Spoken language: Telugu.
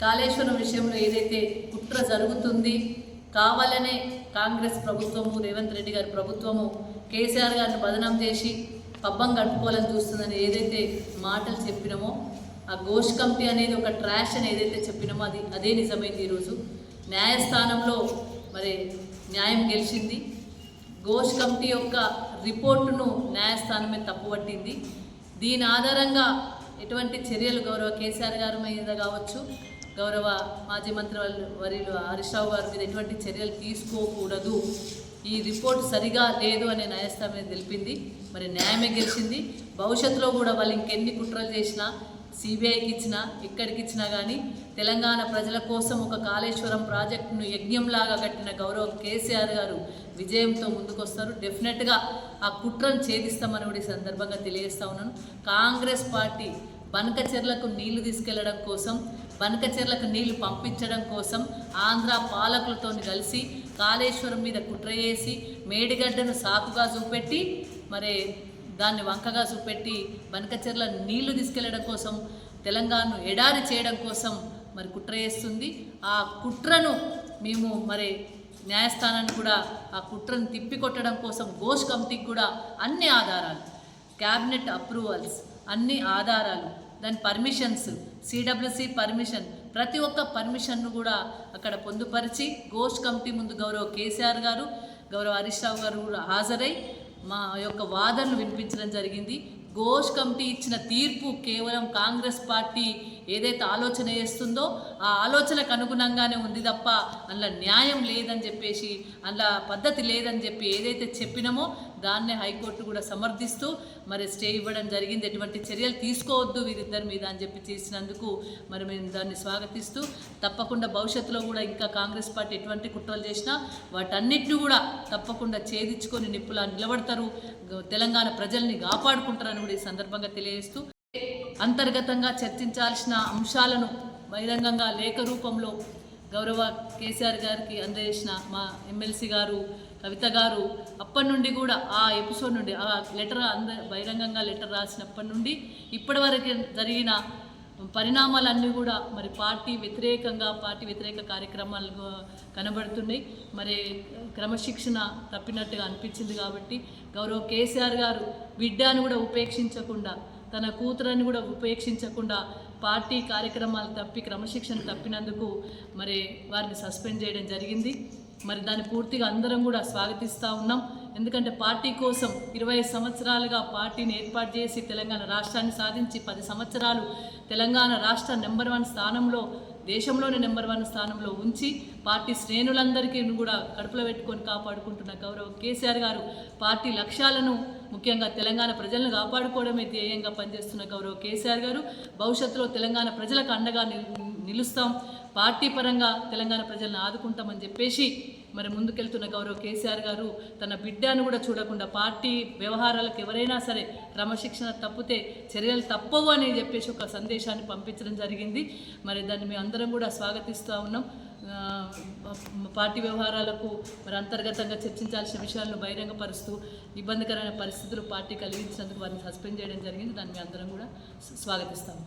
కాళేశ్వరం విషయంలో ఏదైతే కుట్ర జరుగుతుంది కావాలనే కాంగ్రెస్ ప్రభుత్వము రేవంత్ రెడ్డి గారి ప్రభుత్వము కేసీఆర్ గారిని బదనాం చేసి పబ్బం కట్టుకోవాలని చూస్తుందని ఏదైతే మాటలు చెప్పినామో ఆ ఘోష్ కమిటీ అనేది ఒక ట్రాష్ అని ఏదైతే చెప్పినామో అది అదే నిజమైంది ఈరోజు. న్యాయస్థానంలో మరి న్యాయం గెలిచింది. ఘోష్ కమిటీ యొక్క రిపోర్టును న్యాయస్థానమే తప్పుపట్టింది. దీని ఆధారంగా ఎటువంటి చర్యలు గౌరవ కేసీఆర్ గారి మీద కావచ్చు గౌరవ మాజీ మంత్రి వర్యులు హరీష్ రావు గారి మీద ఎటువంటి చర్యలు తీసుకోకూడదు. ఈ రిపోర్ట్ సరిగా లేదు అనే న్యాయస్థానం తెలిపింది. మరి న్యాయమే గెలిచింది. భవిష్యత్తులో కూడా వాళ్ళు ఇంకెన్ని కుట్రలు చేసినా సిబిఐకి ఇచ్చినా ఎక్కడికి ఇచ్చినా కానీ తెలంగాణ ప్రజల కోసం ఒక కాళేశ్వరం ప్రాజెక్టును యజ్ఞంలాగా కట్టిన గౌరవ కేసీఆర్ గారు విజయంతో ముందుకొస్తారు. డెఫినెట్గా ఆ కుట్రను ఛేదిస్తామని కూడా ఈ సందర్భంగా తెలియజేస్తా ఉన్నాను. కాంగ్రెస్ పార్టీ బనకచెర్లకు నీళ్ళు తీసుకెళ్ళడం కోసం బనకచెర్లకు నీళ్ళు పంపించడం కోసం ఆంధ్ర పాలకులతో కలిసి కాళేశ్వరం మీద కుట్ర చేసి మేడిగడ్డను సాకుగా చూపెట్టి మరి దాన్ని వంకగా చూపెట్టి బనకచెర్ల నీళ్ళు తీసుకెళ్ళడం కోసం తెలంగాణను ఎడారి చేయడం కోసం మరి కుట్ర చేస్తుంది. ఆ కుట్రను మేము మరి న్యాయస్థానాన్ని కూడా ఆ కుట్రను తిప్పికొట్టడం కోసం ఘోష్ కమిటీకి కూడా అన్ని ఆధారాలు క్యాబినెట్ అప్రూవల్స్ అన్ని ఆధారాలు దాని పర్మిషన్స్ సిడబ్ల్యూసి పర్మిషన్ ప్రతి ఒక్క పర్మిషన్ను కూడా అక్కడ పొందుపరిచి ఘోష్ కమిటీ ముందు గౌరవ కేసీఆర్ గారు గౌరవ హరీష్ రావు గారు కూడా హాజరై మా యొక్క వాదనలు వినిపించడం జరిగింది. ఘోష్ కమిటీ ఇచ్చిన తీర్పు కేవలం కాంగ్రెస్ పార్టీ ఏదైతే ఆలోచన చేస్తుందో ఆ ఆలోచనకు అనుగుణంగానే ఉంది తప్ప అందులో న్యాయం లేదని చెప్పేసి అందులో పద్ధతి లేదని చెప్పి ఏదైతే చెప్పినామో దాన్నే హైకోర్టు కూడా సమర్థిస్తూ మరి స్టే ఇవ్వడం జరిగింది. ఎటువంటి చర్యలు తీసుకోవద్దు వీరిద్దరి మీద అని చెప్పి చేసినందుకు మరి మేము దాన్ని స్వాగతిస్తూ తప్పకుండా భవిష్యత్తులో కూడా ఇంకా కాంగ్రెస్ పార్టీ ఎటువంటి కుట్రలు చేసినా వాటన్నిటిని కూడా తప్పకుండా ఛేదించుకొని నిప్పులా నిలబడతారు. తెలంగాణ ప్రజల్ని కాపాడుకుంటారని కూడా ఈ సందర్భంగా తెలియజేస్తూ అంతర్గతంగా చర్చించాల్సిన అంశాలను బహిరంగంగా లేఖ రూపంలో గౌరవ కేసీఆర్ గారికి అందజేసిన మా ఎమ్మెల్సీ గారు కవిత గారు అప్పటి నుండి కూడా ఆ ఎపిసోడ్ నుండి ఆ లెటర్ అంద బహిరంగంగా లెటర్ రాసినప్పటి నుండి ఇప్పటి వరకు జరిగిన పరిణామాలన్నీ కూడా మరి పార్టీ వ్యతిరేకంగా పార్టీ వ్యతిరేక కార్యక్రమాలు కనబడుతున్నాయి. మరి క్రమశిక్షణ తప్పినట్టుగా అనిపించింది కాబట్టి గౌరవ కేసీఆర్ గారు బిడ్డను కూడా ఉపేక్షించకుండా తన కూతురని కూడా ఉపేక్షించకుండా పార్టీ కార్యక్రమాలు తప్పి క్రమశిక్షణ తప్పినందుకు మరి వారిని సస్పెండ్ చేయడం జరిగింది. మరి దాన్ని పూర్తిగా అందరం కూడా స్వాగతిస్తూ ఉన్నాం. ఎందుకంటే పార్టీ కోసం ఇరవై సంవత్సరాలుగా పార్టీని ఏర్పాటు చేసి తెలంగాణ రాష్ట్రాన్ని సాధించి పది సంవత్సరాలు తెలంగాణ రాష్ట్ర నెంబర్ వన్ స్థానంలో దేశంలోనే నెంబర్ వన్ స్థానంలో ఉంచి పార్టీ శ్రేణులందరికీ కూడా కడుపులో పెట్టుకొని కాపాడుకుంటున్న గౌరవ కేసీఆర్ గారు పార్టీ లక్ష్యాలను ముఖ్యంగా తెలంగాణ ప్రజలను కాపాడుకోవడమే ధ్యేయంగా పనిచేస్తున్న గౌరవ కేసీఆర్ గారు. భవిష్యత్తులో తెలంగాణ ప్రజలకు అండగా నిలుస్తాం. పార్టీ పరంగా తెలంగాణ ప్రజలను ఆదుకుంటామని చెప్పేసి మరి ముందుకెళ్తున్న గౌరవ కేసీఆర్ గారు తన బిడ్డను కూడా చూడకుండా పార్టీ వ్యవహారాలకు ఎవరైనా సరే క్రమశిక్షణ తప్పితే చర్యలు తప్పవు అని చెప్పేసి ఒక సందేశాన్ని పంపించడం జరిగింది. మరి దాన్ని మేము అందరం కూడా స్వాగతిస్తూ ఉన్నాం. పార్టీ వ్యవహారాలకు మరి అంతర్గతంగా చర్చించాల్సిన విషయాలను బహిరంగపరుస్తూ ఇబ్బందికరమైన పరిస్థితులు పార్టీ కలిగించినందుకు వారిని సస్పెండ్ చేయడం జరిగింది. దాన్ని మేము అందరం కూడా స్వాగతిస్తాము.